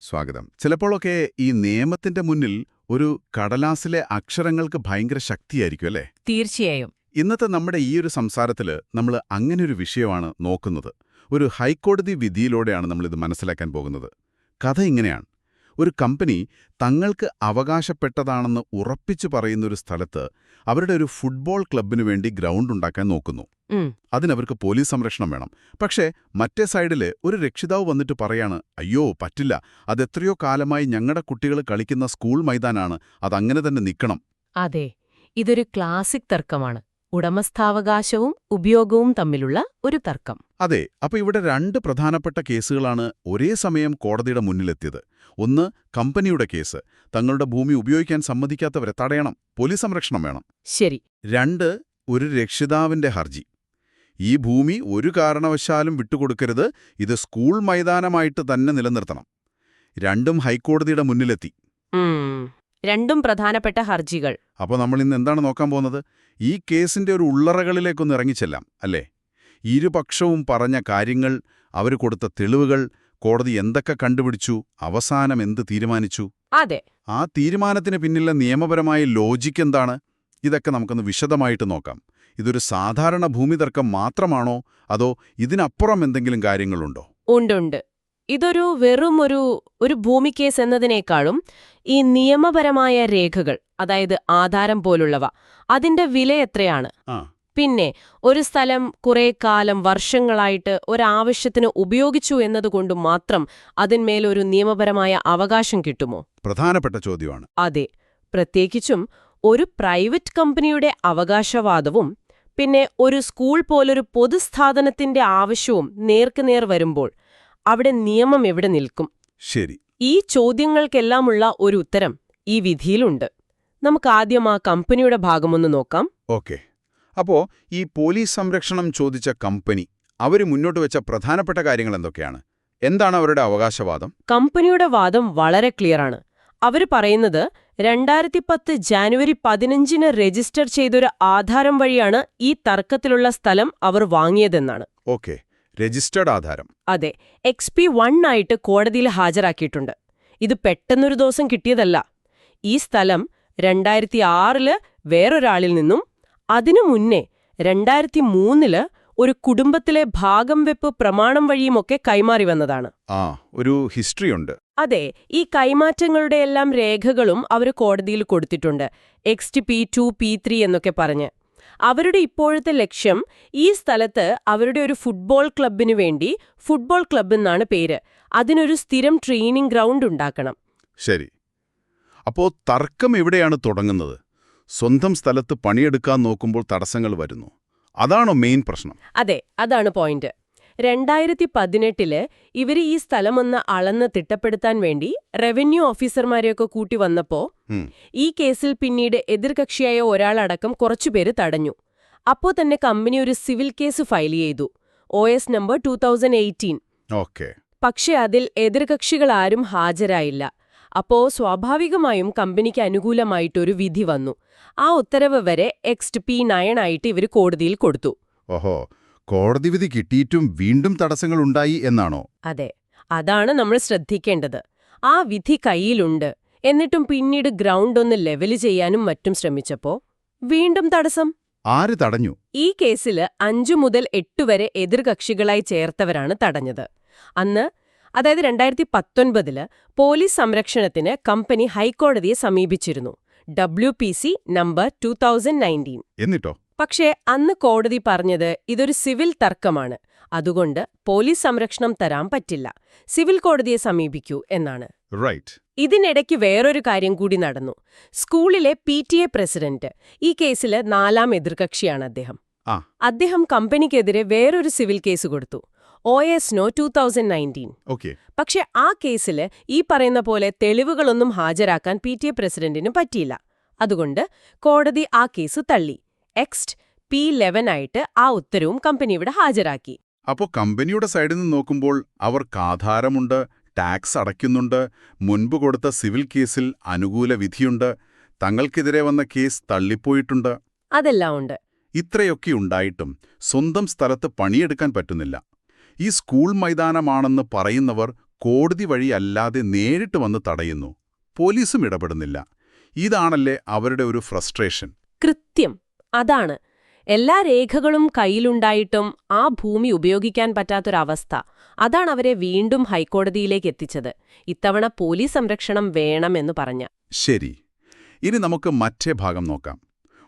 സ്വാഗതം. ചിലപ്പോഴൊക്കെ ഈ നിയമത്തിന്റെ മുന്നിൽ ഒരു കടലാസിലെ അക്ഷരങ്ങൾക്ക് ഭയങ്കര ശക്തിയായിരിക്കും അല്ലേ? തീർച്ചയായും. ഇന്നത്തെ നമ്മുടെ ഈ ഒരു സംസാരത്തിൽ നമ്മൾ അങ്ങനെ ഒരു വിഷയമാണ് നോക്കുന്നത്. ഒരു ഹൈക്കോടതി വിധിയിലൂടെയാണ് നമ്മളിത് മനസ്സിലാക്കാൻ പോകുന്നത്. കഥ ഇങ്ങനെയാണ്. ഒരു കമ്പനി തങ്ങൾക്ക് അവകാശപ്പെട്ടതാണെന്ന് ഉറപ്പിച്ചു പറയുന്നൊരു സ്ഥലത്ത് അവരുടെ ഒരു ഫുട്ബോൾ ക്ലബിനു വേണ്ടി ഗ്രൗണ്ട് ഉണ്ടാക്കാൻ നോക്കുന്നു. അതിനവർക്ക് പോലീസ് സംരക്ഷണം വേണം. പക്ഷേ മറ്റേ സൈഡിൽ ഒരു രക്ഷിതാവ് വന്നിട്ട് പറയാണ് അയ്യോ പറ്റില്ല. അതെത്രയോ കാലമായി ഞങ്ങളുടെ കുട്ടികൾ കളിക്കുന്ന സ്കൂൾ മൈതാനാണ്. അതങ്ങനെ തന്നെ നിൽക്കണം അതെ. ഇതൊരു ക്ലാസിക് തർക്കമാണ്. ഉടമസ്ഥാവകാശവും ഉപയോഗവും തമ്മിലുള്ള ഒരു തർക്കം. അതെ അപ്പൊ ഇവിടെ രണ്ട് പ്രധാനപ്പെട്ട കേസുകളാണ് ഒരേ സമയം കോടതിയുടെ മുന്നിലെത്തിയത്. ഒന്ന് കമ്പനിയുടെ കേസ്. തങ്ങളുടെ ഭൂമി ഉപയോഗിക്കാൻ സമ്മതിക്കാത്തവരെ തടയണം. പോലീസ് സംരക്ഷണം വേണം. ശരി. രണ്ട് ഒരു രക്ഷിതാവിന്റെ ഹർജി. ഈ ഭൂമി ഒരു കാരണവശാലും വിട്ടുകൊടുക്കരുത്. ഇത് സ്കൂൾ മൈതാനമായിട്ട് തന്നെ നിലനിർത്തണം. രണ്ടും ഹൈക്കോടതിയുടെ മുന്നിലെത്തി. രണ്ടും പ്രധാനപ്പെട്ട ഹർജികൾ. അപ്പോൾ നമ്മൾ ഇന്ന് എന്താണ് നോക്കാൻ പോകുന്നത്? ഈ കേസിന്റെ ഒരു ഉള്ളറകളിലേക്കൊന്ന് ഇറങ്ങിച്ചെല്ലാം അല്ലേ? ഇരുപക്ഷവും പറഞ്ഞ കാര്യങ്ങൾ അവർ കൊടുത്ത തെളിവുകൾ കോടതി എന്തൊക്കെ കണ്ടുപിടിച്ചു അവസാനം എന്ത് തീരുമാനിച്ചു? അതെ. ആ തീരുമാനത്തിന് പിന്നിലെ നിയമപരമായ ലോജിക്ക് എന്താണ്? ഇതൊക്കെ നമുക്കൊന്ന് വിശദമായിട്ട് നോക്കാം. ഇതൊരു സാധാരണ ഭൂമി തർക്കം മാത്രമാണോ? അതോ ഇതിനപ്പുറം എന്തെങ്കിലും കാര്യങ്ങളുണ്ടോ? ഉണ്ടുണ്ട് ഇതൊരു വെറും ഒരു ഒരു ഭൂമി കേസ് എന്നതിനേക്കാളും ഈ നിയമപരമായ രേഖകൾ അതായത് ആധാരം പോലുള്ളവ അതിന്റെ വില എത്രയാണ്? പിന്നെ ഒരു സ്ഥലം കുറെ കാലം വർഷങ്ങളായിട്ട് ഒരാവശ്യത്തിന് ഉപയോഗിച്ചു എന്നതുകൊണ്ട് മാത്രം അതിന്മേലൊരു നിയമപരമായ അവകാശം കിട്ടുമോ? പ്രധാനപ്പെട്ട ചോദ്യമാണ്. അതെ. പ്രത്യേകിച്ചും ഒരു പ്രൈവറ്റ് കമ്പനിയുടെ അവകാശവാദവും പിന്നെ ഒരു സ്കൂൾ പോലൊരു പൊതുസ്ഥാപനത്തിന്റെ ആവശ്യവും നേർക്കുനേർ വരുമ്പോൾ അവിടെ നിയമം എവിടെ നിൽക്കും? ശരി. ഈ ചോദ്യങ്ങൾക്കെല്ലാമുള്ള ഒരു ഉത്തരം ഈ വിധിയിലുണ്ട്. നമുക്ക് ആദ്യം ആ കമ്പനിയുടെ ഭാഗമൊന്ന് നോക്കാം. ഓക്കെ. അപ്പോ ഈ പോലീസ് സംരക്ഷണം ചോദിച്ച കമ്പനി അവർ മുന്നോട്ട് വെച്ച പ്രധാനപ്പെട്ട കാര്യങ്ങൾ എന്തൊക്കെയാണ്? എന്താണ് അവരുടെ അവകാശവാദം? കമ്പനിയുടെ വാദം വളരെ ക്ലിയറാണ്. അവർ പറയുന്നത് രണ്ടായിരത്തി പത്ത് ജാനുവരി പതിനഞ്ചിന് രജിസ്റ്റർ ചെയ്തൊരു ആധാരം വഴിയാണ് ഈ തർക്കത്തിലുള്ള സ്ഥലം അവർ വാങ്ങിയതെന്നാണ്. ഓക്കെ. രജിസ്റ്റേർഡ് ആധാരം. അതെ എക്സ് പി വൺ ആയിട്ട് കോടതിയിൽ ഹാജരാക്കിയിട്ടുണ്ട്. ഇത് പെട്ടെന്നൊരു ദിവസം കിട്ടിയതല്ല. ഈ സ്ഥലം രണ്ടായിരത്തി ആറിൽ വേറൊരാളിൽ നിന്നും അതിനു മുന്നേ രണ്ടായിരത്തി മൂന്നിൽ ഒരു കുടുംബത്തിലെ ഭാഗം വെപ്പ് പ്രമാണം വഴിയുമൊക്കെ കൈമാറി വന്നതാണ്. ആ ഒരു ഹിസ്റ്ററി ഉണ്ട് അതെ ഈ കൈമാറ്റങ്ങളുടെ എല്ലാം രേഖകളും അവർ കോടതിയിൽ കൊടുത്തിട്ടുണ്ട്. X T P two P three എന്നൊക്കെ പറഞ്ഞ്. അവരുടെ ഇപ്പോഴത്തെ ലക്ഷ്യം ഈ സ്ഥലത്ത് അവരുടെ ഒരു ഫുട്ബോൾ ക്ലബിനു വേണ്ടി ഫുട്ബോൾ ക്ലബ് എന്നാണ് പേര്. അതിനൊരു സ്ഥിരം ട്രെയിനിങ് ഗ്രൗണ്ട് ഉണ്ടാക്കണം. ശരി. അപ്പോ തർക്കം എവിടെയാണ് തുടങ്ങുന്നത്? സ്വന്തം സ്ഥലത്ത് പണിയെടുക്കാൻ നോക്കുമ്പോൾ തടസ്സങ്ങൾ വരുന്നു. അതാണോ മെയിൻ പ്രശ്നം? അതെ അതാണ് പോയിന്റ് രണ്ടായിരത്തി പതിനെട്ടിൽ ഇവർ ഈ സ്ഥലമൊന്ന് അളന്ന് തിട്ടപ്പെടുത്താൻ വേണ്ടി റവന്യൂ ഓഫീസർമാരെയൊക്കെ കൂട്ടി വന്നപ്പോ ഈ കേസിൽ പിന്നീട് എതിർകക്ഷിയായ ഒരാളടക്കം കുറച്ചുപേര് തടഞ്ഞു. അപ്പോ തന്നെ കമ്പനി ഒരു സിവിൽ കേസ് ഫയൽ ചെയ്തു. O S number two thousand eighteen. Okay. പക്ഷെ അതിൽ എതിർകക്ഷികളാരും ഹാജരായില്ല. അപ്പോ സ്വാഭാവികമായും കമ്പനിക്ക് അനുകൂലമായിട്ടൊരു വിധി വന്നു. ആ ഉത്തരവ് വരെ എക്സ്റ്റ് പി നയൻ ആയിട്ട് ഇവർ കോടതിയിൽ കൊടുത്തു. ഓഹോ. കോടതി വിധി കിട്ടിയിട്ടും വീണ്ടും തടസ്സങ്ങൾ ഉണ്ടായി എന്നാണോ? അതെ അതാണ് നമ്മൾ ശ്രദ്ധിക്കേണ്ടത്. ആ വിധി കയ്യിലുണ്ട്. എന്നിട്ടും പിന്നീട് ഗ്രൗണ്ട് ഒന്ന് ലെവൽ ചെയ്യാനും മറ്റും ശ്രമിച്ചപ്പോ വീണ്ടും തടസ്സം. ആര് തടഞ്ഞു? ഈ കേസിൽ അഞ്ചു മുതൽ എട്ട് വരെ എതിർകക്ഷികളായി ചേർത്തവരാണ് തടഞ്ഞത്. അന്ന് അതായത് രണ്ടായിരത്തി പത്തൊൻപതിൽ പോലീസ് സംരക്ഷണത്തിന് കമ്പനി ഹൈക്കോടതിയെ സമീപിച്ചിരുന്നു. W P C number two എന്നിട്ടോ? പക്ഷേ അന്ന് കോടതി പറഞ്ഞത് ഇതൊരു സിവിൽ തർക്കമാണ്. അതുകൊണ്ട് പോലീസ് സംരക്ഷണം തരാൻ പറ്റില്ല. സിവിൽ കോടതിയെ സമീപിക്കൂ എന്നാണ്. റൈറ്റ് ഇതിനിടയ്ക്ക് വേറൊരു കാര്യം കൂടി നടന്നു. സ്കൂളിലെ പി ടി എ പ്രസിഡന്റ് ഈ കേസിൽ നാലാം എതിർകക്ഷിയാണ് അദ്ദേഹം. അദ്ദേഹം കമ്പനിക്കെതിരെ വേറൊരു സിവിൽ കേസ് കൊടുത്തു. O S no two thousand nineteen okay പക്ഷെ ആ കേസിൽ ഈ പറയുന്ന പോലെ തെളിവുകളൊന്നും ഹാജരാക്കാൻ പി ടി എ പ്രസിഡന്റിന് പറ്റിയില്ല. അതുകൊണ്ട് കോടതി ആ കേസ് തള്ളി. എക്സ്റ്റ് പി ലെവൻ ആയിട്ട് ആ ഉത്തരവും കമ്പനി ഇവിടെ ഹാജരാക്കി. അപ്പോ കമ്പനിയുടെ സൈഡിൽ നിന്ന് നോക്കുമ്പോൾ അവർക്ക് ആധാരമുണ്ട് ടാക്സ് അടയ്ക്കുന്നുണ്ട് മുൻപ് കൊടുത്ത സിവിൽ കേസിൽ അനുകൂല വിധിയുണ്ട് തങ്ങൾക്കെതിരെ വന്ന കേസ് തള്ളിപ്പോയിട്ടുണ്ട്. അതെല്ലാം ഉണ്ട്. ഇത്രയൊക്കെ ഉണ്ടായിട്ടും സ്വന്തം സ്ഥലത്ത് പണിയെടുക്കാൻ പറ്റുന്നില്ല. ഈ സ്കൂൾ മൈതാനമാണെന്ന് പറയുന്നവർ കോടതി വഴി അല്ലാതെ നേരിട്ട് വന്ന് തടയുന്നു. പോലീസും ഇടപെടുന്നില്ല. ഇതാണല്ലേ അവരുടെ ഒരു ഫ്രസ്ട്രേഷൻ കൃത്യം. അതാണ്. എല്ലാ രേഖകളും കയ്യിലുണ്ടായിട്ടും ആ ഭൂമി ഉപയോഗിക്കാൻ പറ്റാത്തൊരവസ്ഥ. അതാണ് അവരെ വീണ്ടും ഹൈക്കോടതിയിലേക്ക് എത്തിച്ചത്. ഇത്തവണ പോലീസ് സംരക്ഷണം വേണമെന്ന് പറഞ്ഞ. ശരി. ഇനി നമുക്ക് മറ്റേ ഭാഗം നോക്കാം.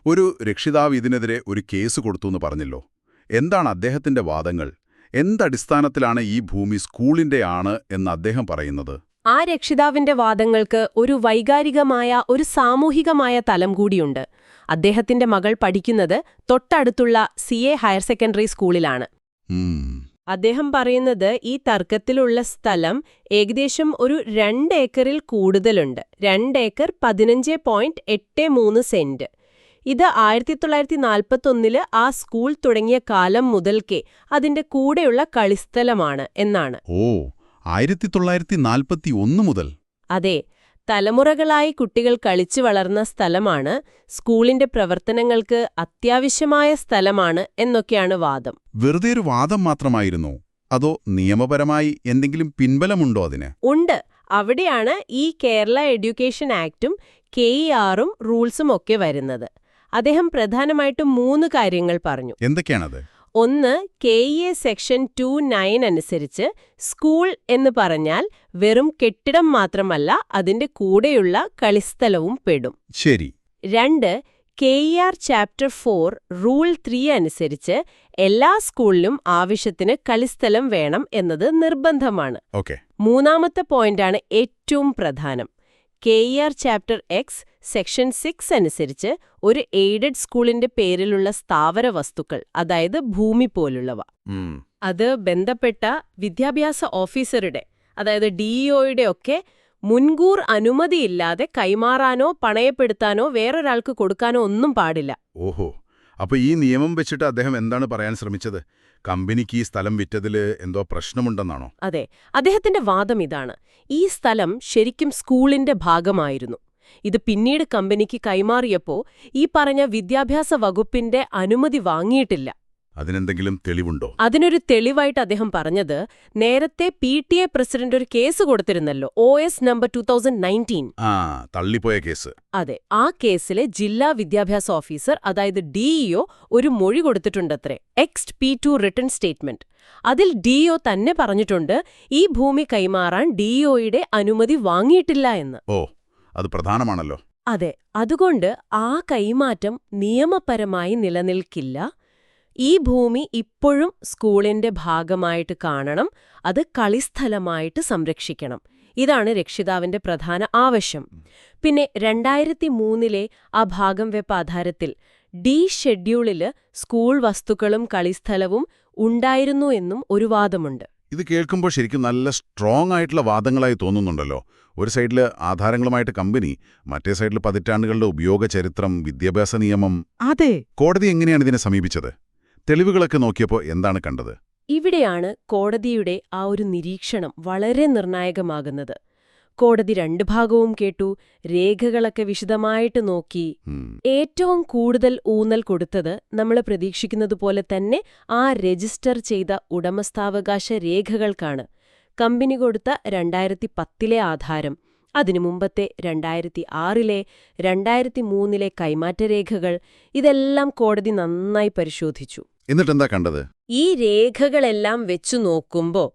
ഒരു രക്ഷിതാവ് ഇതിനെതിരെ ഒരു കേസ് കൊടുത്തു എന്ന് പറഞ്ഞല്ലോ. എന്താണ് അദ്ദേഹത്തിന്റെ വാദങ്ങൾ? എന്തടിസ്ഥാനത്തിലാണ് ഈ ഭൂമി സ്കൂളിന്റെയാണ് എന്ന് അദ്ദേഹം പറയുന്നത്? ആ രക്ഷിതാവിന്റെ വാദങ്ങൾക്ക് ഒരു വൈകാരികമായ ഒരു സാമൂഹികമായ തലം കൂടിയുണ്ട്. അദ്ദേഹത്തിന്റെ മകൾ പഠിക്കുന്നത് തൊട്ടടുത്തുള്ള സി എ ഹയർ സെക്കൻഡറി സ്കൂളിലാണ്. അദ്ദേഹം പറയുന്നത് ഈ തർക്കത്തിലുള്ള സ്ഥലം ഏകദേശം ഒരു രണ്ട് ഏക്കറിൽ കൂടുതലുണ്ട്. രണ്ട് ഏക്കർ പതിനഞ്ച് പോയിന്റ് എട്ട് മൂന്ന് സെന്റ്. ഇത് ആയിരത്തി തൊള്ളായിരത്തി നാൽപ്പത്തൊന്നിൽ ആ സ്കൂൾ തുടങ്ങിയ കാലം മുതൽക്കേ അതിന്റെ കൂടെയുള്ള കളിസ്ഥലമാണ് എന്നാണ്. ഓ ആയിരത്തി തൊള്ളായിരത്തി നാൽപ്പത്തി ഒന്ന് മുതൽ. അതെ തലമുറകളായി കുട്ടികൾ കളിച്ചു വളർന്ന സ്ഥലമാണ് സ്കൂളിന്റെ പ്രവർത്തനങ്ങൾക്ക് അത്യാവശ്യമായ സ്ഥലമാണ് എന്നൊക്കെയാണ് വാദം. വെറുതെ ഒരു വാദം മാത്രമായിരുന്നോ? അതോ നിയമപരമായി എന്തെങ്കിലും പിൻബലമുണ്ടോ അതിന്? ഉണ്ട്. അവിടെയാണ് ഈ കേരള എഡ്യൂക്കേഷൻ ആക്ടും കെ ഇ ആറും റൂൾസും ഒക്കെ വരുന്നത്. അദ്ദേഹം പ്രധാനമായിട്ടും മൂന്ന് കാര്യങ്ങൾ പറഞ്ഞു. എന്തൊക്കെയാണത്? ഒന്ന് K E A section two nine അനുസരിച്ച് സ്കൂൾ എന്ന് പറഞ്ഞാൽ വെറും കെട്ടിടം മാത്രമല്ല അതിന്റെ കൂടെയുള്ള കളിസ്ഥലവും പെടും. ശരി. രണ്ട് K E R chapter four rule three അനുസരിച്ച് എല്ലാ സ്കൂളിലും ആവശ്യത്തിന് കളിസ്ഥലം വേണം എന്നത് നിർബന്ധമാണ്. ഓക്കെ. മൂന്നാമത്തെ പോയിന്റാണ് ഏറ്റവും പ്രധാനം. K E R chapter X section six അനുസരിച്ച് ഒരു എയ്ഡഡ് സ്കൂളിന്റെ പേരിലുള്ള സ്ഥാവര വസ്തുക്കൾ അതായത് ഭൂമി പോലുള്ളവ. അത് ബന്ധപ്പെട്ട വിദ്യാഭ്യാസ ഓഫീസറുടെ അതായത് ഡിഇഒയുടെ ഒക്കെ മുൻകൂർ അനുമതിയില്ലാതെ കൈമാറാനോ പണയപ്പെടുത്താനോ വേറൊരാൾക്ക് കൊടുക്കാനോ ഒന്നും പാടില്ല. ഓഹോ. അപ്പൊ ഈ നിയമം വെച്ചിട്ട് അദ്ദേഹം എന്താണ് പറയാൻ ശ്രമിച്ചത്? കമ്പനിക്ക് ഈ സ്ഥലം വിറ്റതിൽ എന്തോ പ്രശ്നമുണ്ടെന്നാണോ? അതെ. അദ്ദേഹത്തിന്റെ വാദം ഇതാണ്. ഈ സ്ഥലം ശരിക്കും സ്കൂളിന്റെ ഭാഗമായിരുന്നു. ഇത് പിന്നീട് കമ്പനിക്ക് കൈമാറിയപ്പോ ഈ പറഞ്ഞ വിദ്യാഭ്യാസ വകുപ്പിന്റെ അനുമതി വാങ്ങിയിട്ടില്ല. അതിനെന്തെങ്കിലും തെളിവുണ്ടോ? അതിനൊരു തെളിവായിട്ട് അദ്ദേഹം പറഞ്ഞത് നേരത്തെ പി ടി എ പ്രസിഡന്റ് ഒരു case കൊടുത്തിരുന്നല്ലോ O S number two thousand nineteen തള്ളിപ്പോയ case. അതെ ആ കേസിലെ ജില്ലാ വിദ്യാഭ്യാസ ഓഫീസർ അതായത് ഡിഇഒ ഒരു മൊഴി കൊടുത്തിട്ടുണ്ടത്രേ ext P two written statement. അതിൽ ഡിഇഒ തന്നെ പറഞ്ഞിട്ടുണ്ട് ഈ ഭൂമി കൈമാറാൻ ഡിഇഒയുടെ അനുമതി വാങ്ങിയിട്ടില്ല എന്ന്. ഓ അത് പ്രധാനമാണല്ലോ. അതെ അതുകൊണ്ട് ആ കൈമാറ്റം നിയമപരമായി നിലനിൽക്കില്ല. ഈ ഭൂമി ഇപ്പോഴും സ്കൂളിന്റെ ഭാഗമായിട്ട് കാണണം അത് കളിസ്ഥലമായിട്ട് സംരക്ഷിക്കണം. ഇതാണ് രക്ഷിതാവിന്റെ പ്രധാന ആവശ്യം. പിന്നെ രണ്ടായിരത്തി മൂന്നിലെ ആ ഭാഗം വെപ്പ് ആധാരത്തിൽ ഡി ഷെഡ്യൂളിൽ സ്കൂൾ വസ്തുക്കളും കളിസ്ഥലവും ഉണ്ടായിരുന്നു എന്നും ഒരു വാദമുണ്ട്. ഇത് കേൾക്കുമ്പോൾ ശരിക്കും നല്ല സ്ട്രോങ് ആയിട്ടുള്ള വാദങ്ങളായി തോന്നുന്നുണ്ടല്ലോ. ഒരു സൈഡിൽ ആധാരങ്ങളുമായിട്ട് കമ്പനി മറ്റേ സൈഡിൽ പതിറ്റാണ്ടുകളുടെ ഉപയോഗ ചരിത്രം വിദ്യാഭ്യാസ നിയമം. അതെ. കോടതി എങ്ങനെയാണ് ഇതിനെ സമീപിച്ചത്? തെളിവുകളൊക്കെ നോക്കിയപ്പോൾ എന്താണ് കണ്ടത്? ഇവിടെയാണ് കോടതിയുടെ ആ ഒരു നിരീക്ഷണം വളരെ നിർണായകമാകുന്നത്. കോടതി രണ്ടു ഭാഗവും കേട്ടു. രേഖകളൊക്കെ വിശദമായിട്ട് നോക്കി. ഏറ്റവും കൂടുതൽ ഊന്നൽ കൊടുത്തത് നമ്മൾ പ്രതീക്ഷിക്കുന്നതുപോലെ തന്നെ ആ രജിസ്റ്റർ ചെയ്ത ഉടമസ്ഥാവകാശ രേഖകൾക്കാണ്. കമ്പനി കൊടുത്ത രണ്ടായിരത്തി പത്തിലെ ആധാരം അതിനു മുമ്പത്തെ രണ്ടായിരത്തി ആറിലെ രണ്ടായിരത്തി മൂന്നിലെ കൈമാറ്റ രേഖകൾ ഇതെല്ലാം കോടതി നന്നായി പരിശോധിച്ചു. എന്നിട്ടെന്താ കണ്ടത്? ഈ രേഖകളെല്ലാം വെച്ചു നോക്കുമ്പോൾ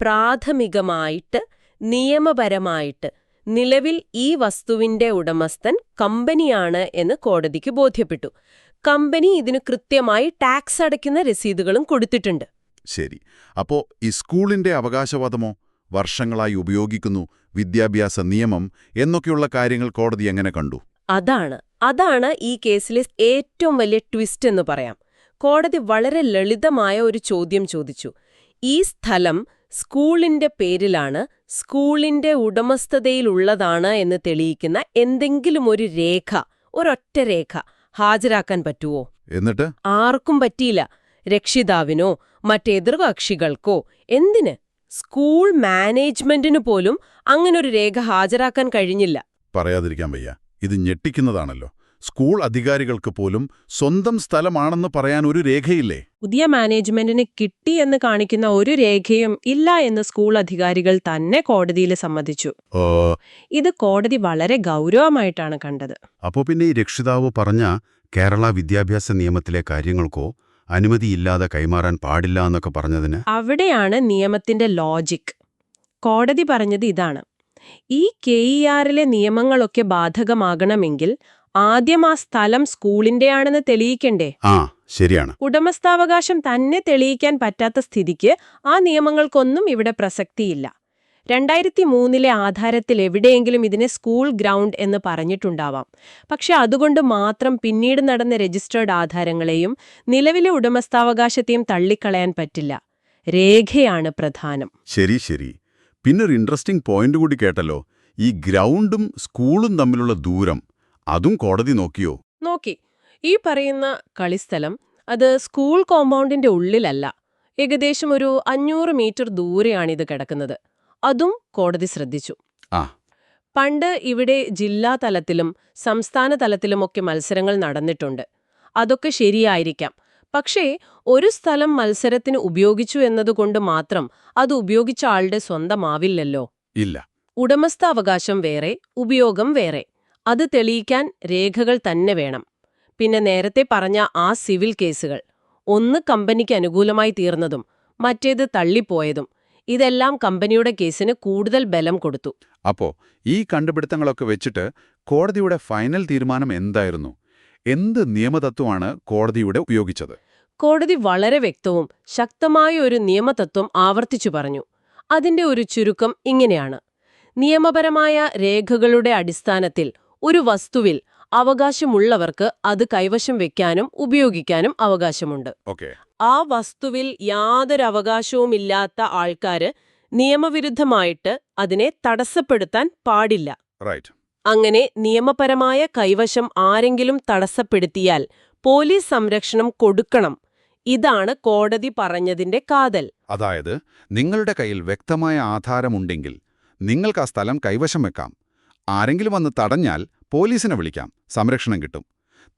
പ്രാഥമികമായിട്ട് നിയമപരമായിട്ട് നിലവിൽ ഈ വസ്തുവിന്റെ ഉടമസ്ഥൻ കമ്പനിയാണ് എന്ന് കോടതിക്ക് ബോധ്യപ്പെട്ടു. കമ്പനി ഇതിനു കൃത്യമായി ടാക്സ് അടയ്ക്കുന്ന രസീതുകളും കൊടുത്തിട്ടുണ്ട്. ശരി. അപ്പോ ഈ സ്കൂളിന്റെ അവകാശവാദമോ? വർഷങ്ങളായി ഉപയോഗിക്കുന്നു വിദ്യാഭ്യാസ നിയമം എന്നൊക്കെയുള്ള കാര്യങ്ങൾ കോടതി എങ്ങനെ കണ്ടു? അതാണ്. അതാണ് ഈ കേസിലെ ഏറ്റവും വലിയ ട്വിസ്റ്റ് എന്ന് പറയാം. കോടതി വളരെ ലളിതമായ ഒരു ചോദ്യം ചോദിച്ചു. ഈ സ്ഥലം സ്കൂളിന്റെ പേരിലാണ് സ്കൂളിന്റെ ഉടമസ്ഥതയിലുള്ളതാണ് എന്ന് തെളിയിക്കുന്ന എന്തെങ്കിലും ഒരു രേഖ ഒരൊറ്റ രേഖ ഹാജരാക്കാൻ പറ്റുവോ? എന്നിട്ട്? ആർക്കും പറ്റിയില്ല. രക്ഷിതാവിനോ മറ്റെതിർകക്ഷികൾക്കോ എന്തിന്? സ്കൂൾ മാനേജ്മെന്റിനു പോലും അങ്ങനൊരു രേഖ ഹാജരാക്കാൻ കഴിഞ്ഞില്ല. പറയാതിരിക്കാൻ വയ്യ. ഇത് ഞെട്ടിക്കുന്നതാണല്ലോ. സ്കൂൾ അധികാരികൾക്ക് പോലും സ്വന്തം സ്ഥലമാണെന്ന് പറയാൻ ഒരു രേഖയില്ലേ? പുതിയ മാനേജ്മെന്റിന് കിട്ടി എന്ന് കാണിക്കുന്ന ഒരു രേഖയും ഇല്ല എന്ന് സ്കൂൾ അധികാരികൾ തന്നെ കോടതിയിൽ സമ്മതിച്ചു. ഇത് കോടതി വളരെ ഗൗരവമായിട്ടാണ് കണ്ടത്. അപ്പോ പിന്നെ ഈ രക്ഷിതാവ് പറഞ്ഞ കേരള വിദ്യാഭ്യാസ നിയമത്തിലെ കാര്യങ്ങൾക്കോ അനുമതിയില്ലാതെ കൈമാറാൻ പാടില്ല എന്നൊക്കെ പറഞ്ഞതിന്? അവിടെയാണ് നിയമത്തിന്റെ ലോജിക്. കോടതി പറഞ്ഞത് ഇതാണ്. ഈ കെ ഇ ആറിലെ നിയമങ്ങളൊക്കെ ബാധകമാകണമെങ്കിൽ ആദ്യം ആ സ്ഥലം സ്കൂളിന്റെയാണെന്ന് തെളിയിക്കണ്ടേ? ആ ശരിയാണ്. ഉടമസ്ഥാവകാശം തന്നെ തെളിയിക്കാൻ പറ്റാത്ത സ്ഥിതിക്ക് ആ നിയമങ്ങൾക്കൊന്നും ഇവിടെ പ്രസക്തിയില്ല. രണ്ടായിരത്തി മൂന്നിലെ ആധാരത്തിൽ എവിടെയെങ്കിലും ഇതിനെ സ്കൂൾ ഗ്രൗണ്ട് എന്ന് പറഞ്ഞിട്ടുണ്ടാവാം. പക്ഷെ അതുകൊണ്ട് മാത്രം പിന്നീട് നടന്ന രജിസ്റ്റേർഡ് ആധാരങ്ങളെയും നിലവിലെ ഉടമസ്ഥാവകാശത്തെയും തള്ളിക്കളയാൻ പറ്റില്ല. രേഖയാണ് പ്രധാനം. ശരി ശരി. പിന്നൊരു ഇൻട്രസ്റ്റിംഗ് പോയിന്റ് കൂടി കേട്ടല്ലോ. ഈ ഗ്രൗണ്ടും സ്കൂളും തമ്മിലുള്ള ദൂരം അതും കോടതി നോക്കിയോ? നോക്കി. ഈ പറയുന്ന കളിസ്ഥലം അത് സ്കൂൾ കോമ്പൗണ്ടിന്റെ ഉള്ളിലല്ല. ഏകദേശം ഒരു അഞ്ഞൂറ് മീറ്റർ ദൂരെയാണിത് കിടക്കുന്നത്. അതും കോടതി ശ്രദ്ധിച്ചു. ആ. പണ്ട് ഇവിടെ ജില്ലാ തലത്തിലും സംസ്ഥാന തലത്തിലുമൊക്കെ മത്സരങ്ങൾ നടന്നിട്ടുണ്ട്. അതൊക്കെ ശരിയായിരിക്കാം. പക്ഷേ ഒരു സ്ഥലം മത്സരത്തിന് ഉപയോഗിച്ചു എന്നതുകൊണ്ട് മാത്രം അത് ഉപയോഗിച്ച ആളുടെ സ്വന്തമാവില്ലല്ലോ. ഇല്ല. ഉടമസ്ഥാവകാശം വേറെ ഉപയോഗം വേറെ. അത് തെളിയിക്കാൻ രേഖകൾ തന്നെ വേണം. പിന്നെ നേരത്തെ പറഞ്ഞ ആ സിവിൽ കേസുകൾ ഒന്ന് കമ്പനിക്ക് അനുകൂലമായി തീർന്നതും മറ്റേത് തള്ളിപ്പോയതും ഇതെല്ലാം കമ്പനിയുടെ കേസിന് കൂടുതൽ ബലം കൊടുത്തു. അപ്പോ ഈ കണ്ടുപിടുത്തങ്ങളൊക്കെ വെച്ചിട്ട് കോടതിയുടെ ഫൈനൽ തീരുമാനം എന്തായിരുന്നു? എന്ത് നിയമതത്വമാണ് കോടതിയുടെ ഉപയോഗിച്ചത്? കോടതി വളരെ വ്യക്തവും ശക്തമായ ഒരു നിയമതത്വം ആവർത്തിച്ചു പറഞ്ഞു. അതിന്റെ ഒരു ചുരുക്കം ഇങ്ങനെയാണ്. നിയമപരമായ രേഖകളുടെ അടിസ്ഥാനത്തിൽ ഒരു വസ്തുവിൽ അവകാശമുള്ളവർക്ക് അത് കൈവശം വെക്കാനും ഉപയോഗിക്കാനും അവകാശമുണ്ട്. ആ വസ്തുവിൽ യാതൊരു അവകാശവുമില്ലാത്ത ആൾക്കാര് നിയമവിരുദ്ധമായിട്ട് അതിനെ തടസ്സപ്പെടുത്താൻ പാടില്ല. അങ്ങനെ നിയമപരമായ കൈവശം ആരെങ്കിലും തടസ്സപ്പെടുത്തിയാൽ പോലീസ് സംരക്ഷണം കൊടുക്കണം. ഇതാണ് കോടതി പറഞ്ഞതിന്റെ കാതൽ. അതായത് നിങ്ങളുടെ കയ്യിൽ വ്യക്തമായ ആധാരമുണ്ടെങ്കിൽ നിങ്ങൾക്ക് ആ സ്ഥലം കൈവശം വെക്കാം. ആരെങ്കിലും വന്ന് തടഞ്ഞാൽ പോലീസിനെ വിളിക്കാം. സംരക്ഷണം കിട്ടും.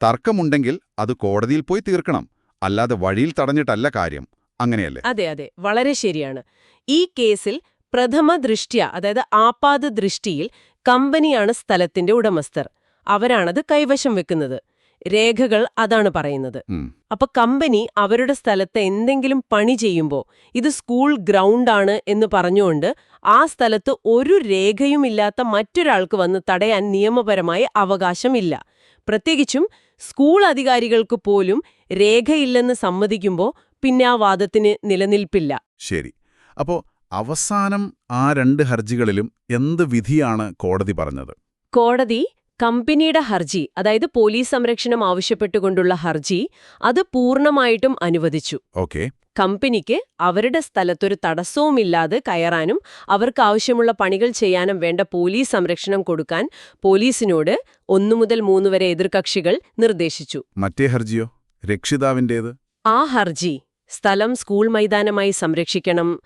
തർക്കമുണ്ടെങ്കിൽ അത് കോടതിയിൽ പോയി തീർക്കണം. അല്ലാതെ വഴിയിൽ തടഞ്ഞിട്ടല്ല കാര്യം. അങ്ങനെയല്ലേ? അതെ അതെ. വളരെ ശരിയാണ്. ഈ കേസിൽ പ്രഥമ ദൃഷ്ട്യ അതായത് ആപാത ദൃഷ്ടിയിൽ കമ്പനിയാണ് സ്ഥലത്തിന്റെ ഉടമസ്ഥർ. അവരാണത് കൈവശം വെക്കുന്നത്. രേഖകൾ അതാണ് പറയുന്നത്. അപ്പൊ കമ്പനി അവരുടെ സ്ഥലത്ത് എന്തെങ്കിലും പണി ചെയ്യുമ്പോൾ ഇത് സ്കൂൾ ഗ്രൗണ്ടാണ് എന്ന് പറഞ്ഞുകൊണ്ട് ആ സ്ഥലത്ത് ഒരു രേഖയുമില്ലാത്ത മറ്റൊരാൾക്ക് വന്ന് തടയാൻ നിയമപരമായി അവകാശമില്ല. പ്രത്യേകിച്ചും സ്കൂൾ അധികാരികൾക്ക് പോലും രേഖയില്ലെന്ന് സമ്മതിക്കുമ്പോൾ പിന്നെ ആ വാദത്തിന് നിലനിൽപ്പില്ല. ശരി. അപ്പോ അവസാനം ആ രണ്ട് ഹർജികളിലും എന്ത് വിധിയാണ് കോടതി പറഞ്ഞത്? കോടതി കമ്പനിയുടെ ഹർജി അതായത് പോലീസ് സംരക്ഷണം ആവശ്യപ്പെട്ടുകൊണ്ടുള്ള ഹർജി അത് പൂർണമായിട്ടും അനുവദിച്ചു. ഓക്കെ. കമ്പനിക്ക് അവരുടെ സ്ഥലത്തൊരു തടസ്സവുമില്ലാതെ കയറാനും അവർക്ക് ആവശ്യമുള്ള പണികൾ ചെയ്യാനും വേണ്ട പോലീസ് സംരക്ഷണം കൊടുക്കാൻ പോലീസിനോട് ഒന്നു മുതൽ മൂന്ന് വരെ എതിർകക്ഷികൾ നിർദ്ദേശിച്ചു. മറ്റേ ഹർജിയോ? രക്ഷിതാവിന്റേത്? ആ ഹർജി സ്ഥലം സ്കൂൾ മൈതാനമായി സംരക്ഷിക്കണം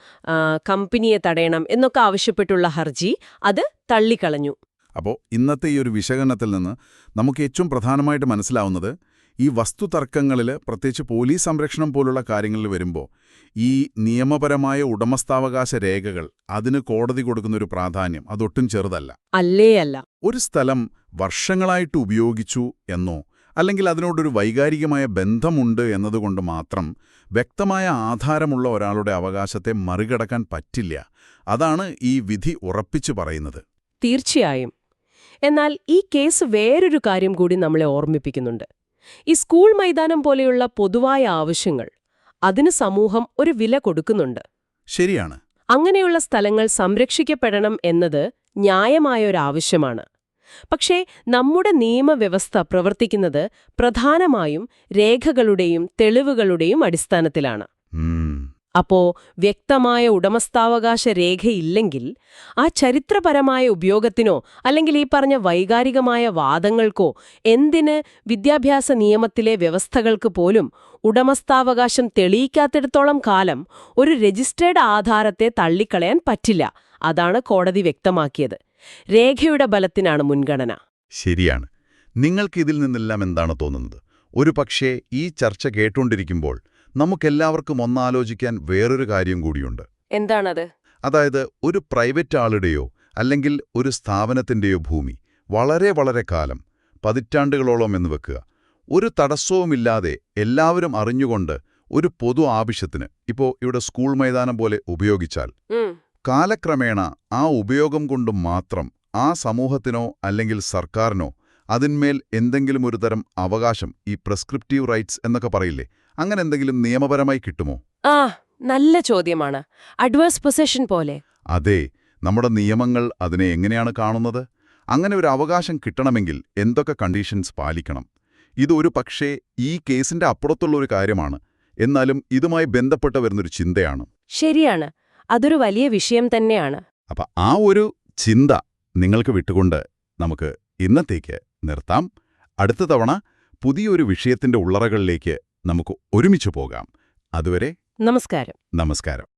കമ്പനിയെ തടയണം എന്നൊക്കെ ആവശ്യപ്പെട്ടുള്ള ഹർജി അത് തള്ളിക്കളഞ്ഞു. അപ്പോൾ ഇന്നത്തെ ഈ ഒരു വിശകലനത്തിൽ നിന്ന് നമുക്ക് ഏറ്റവും പ്രധാനമായിട്ട് മനസ്സിലാവുന്നത് ഈ വസ്തുതർക്കങ്ങളിൽ പ്രത്യേകിച്ച് പോലീസ് സംരക്ഷണം പോലുള്ള കാര്യങ്ങളിൽ വരുമ്പോൾ ഈ നിയമപരമായ ഉടമസ്ഥാവകാശ രേഖകൾ അതിന് കോടതി കൊടുക്കുന്ന ഒരു പ്രാധാന്യം അതൊട്ടും ചെറുതല്ല. അല്ലേ അല്ല ഒരു സ്ഥലം വർഷങ്ങളായിട്ട് ഉപയോഗിച്ചു എന്നോ അല്ലെങ്കിൽ അതിനോടൊരു വൈകാരികമായ ബന്ധമുണ്ട് എന്നതുകൊണ്ട് മാത്രം വ്യക്തമായ ആധാരമുള്ള ഒരാളുടെ അവകാശത്തെ മറികടക്കാൻ പറ്റില്ല. അതാണ് ഈ വിധി ഉറപ്പിച്ചു പറയുന്നത്. തീർച്ചയായും. എന്നാൽ ഈ കേസ് വേറൊരു കാര്യം കൂടി നമ്മളെ ഓർമ്മിപ്പിക്കുന്നുണ്ട്. ഈ സ്കൂൾ മൈതാനം പോലെയുള്ള പൊതുവായ ആവശ്യങ്ങൾ അതിന് സമൂഹം ഒരു വില കൊടുക്കുന്നുണ്ട്. ശരിയാണ്. അങ്ങനെയുള്ള സ്ഥലങ്ങൾ സംരക്ഷിക്കപ്പെടണം എന്നത് ന്യായമായ ഒരു ആവശ്യമാണ് പക്ഷേ നമ്മുടെ നിയമവ്യവസ്ഥ പ്രവർത്തിക്കുന്നത് പ്രധാനമായും രേഖകളുടെയും തെളിവുകളുടെയും അടിസ്ഥാനത്തിലാണ്. ഉം, അപ്പോ വ്യക്തമായ ഉടമസ്ഥാവകാശ രേഖയില്ലെങ്കിൽ ആ ചരിത്രപരമായ ഉപയോഗത്തിനോ അല്ലെങ്കിൽ ഈ പറഞ്ഞ വൈകാരികമായ വാദങ്ങൾക്കോ എന്തിന് വിദ്യാഭ്യാസ നിയമത്തിലെ വ്യവസ്ഥകൾക്ക് പോലും ഉടമസ്ഥാവകാശം തെളിയിക്കാത്തിടത്തോളം കാലം ഒരു രജിസ്റ്റേർഡ് ആധാരത്തെ തള്ളിക്കളയാൻ പറ്റില്ല. അതാണ് കോടതി വ്യക്തമാക്കിയത്. രേഖയുടെ ബലത്തിനാണ് മുൻഗണന. ശരിയാണ്. നിങ്ങൾക്ക് ഇതിൽ നിന്നെല്ലാം എന്താണ് തോന്നുന്നത്? ഒരു പക്ഷേ ഈ ചർച്ച കേട്ടുകൊണ്ടിരിക്കുമ്പോൾ നമുക്കെല്ലാവർക്കും ഒന്നാലോചിക്കാൻ വേറൊരു കാര്യം കൂടിയുണ്ട്. എന്താണത്? അതായത് ഒരു പ്രൈവറ്റ് ആളുടെയോ അല്ലെങ്കിൽ ഒരു സ്ഥാപനത്തിന്റെയോ ഭൂമി വളരെ വളരെ കാലം പതിറ്റാണ്ടുകളോളം എന്ന് വെക്കുക. ഒരു തടസ്സവുമില്ലാതെ എല്ലാവരും അറിഞ്ഞുകൊണ്ട് ഒരു പൊതു ആവശ്യത്തിന് ഇപ്പോ ഇവിടെ സ്കൂൾ മൈതാനം പോലെ ഉപയോഗിച്ചാൽ കാലക്രമേണ ആ ഉപയോഗം കൊണ്ട് മാത്രം ആ സമൂഹത്തിനോ അല്ലെങ്കിൽ സർക്കാരിനോ അതിന്മേൽ എന്തെങ്കിലും ഒരു തരം അവകാശം ഈ പ്രസ്ക്രിപ്റ്റീവ് റൈറ്റ്സ് എന്നൊക്കെ പറയില്ലേ അങ്ങനെ എന്തെങ്കിലും നിയമപരമായി കിട്ടുമോ? ആ നല്ല ചോദ്യമാണ്. അഡ്വേഴ്സ് പൊസഷൻ പോലെ. അതെ നമ്മുടെ നിയമങ്ങൾ അതിനെ എങ്ങനെയാണ് കാണുന്നത്? അങ്ങനെ ഒരു അവകാശം കിട്ടണമെങ്കിൽ എന്തൊക്കെ കണ്ടീഷൻസ് പാലിക്കണം? ഇതൊരു പക്ഷേ ഈ കേസിന്റെ അപ്പുറത്തുള്ള ഒരു കാര്യമാണ്. എന്നാലും ഇതുമായി ബന്ധപ്പെട്ട് വരുന്നൊരു ചിന്തയാണ്. ശരിയാണ്. അതൊരു വലിയ വിഷയം തന്നെയാണ്. അപ്പൊ ആ ഒരു ചിന്ത നിങ്ങൾക്ക് വിട്ടുകൊണ്ട് നമുക്ക് ഇന്നത്തേക്ക് നിർത്താം. അടുത്ത തവണ പുതിയൊരു വിഷയത്തിന്റെ ഉള്ളറകളിലേക്ക് നമുക്ക് ഒരുമിച്ച് പോകാം. അതുവരെ നമസ്കാരം. നമസ്കാരം.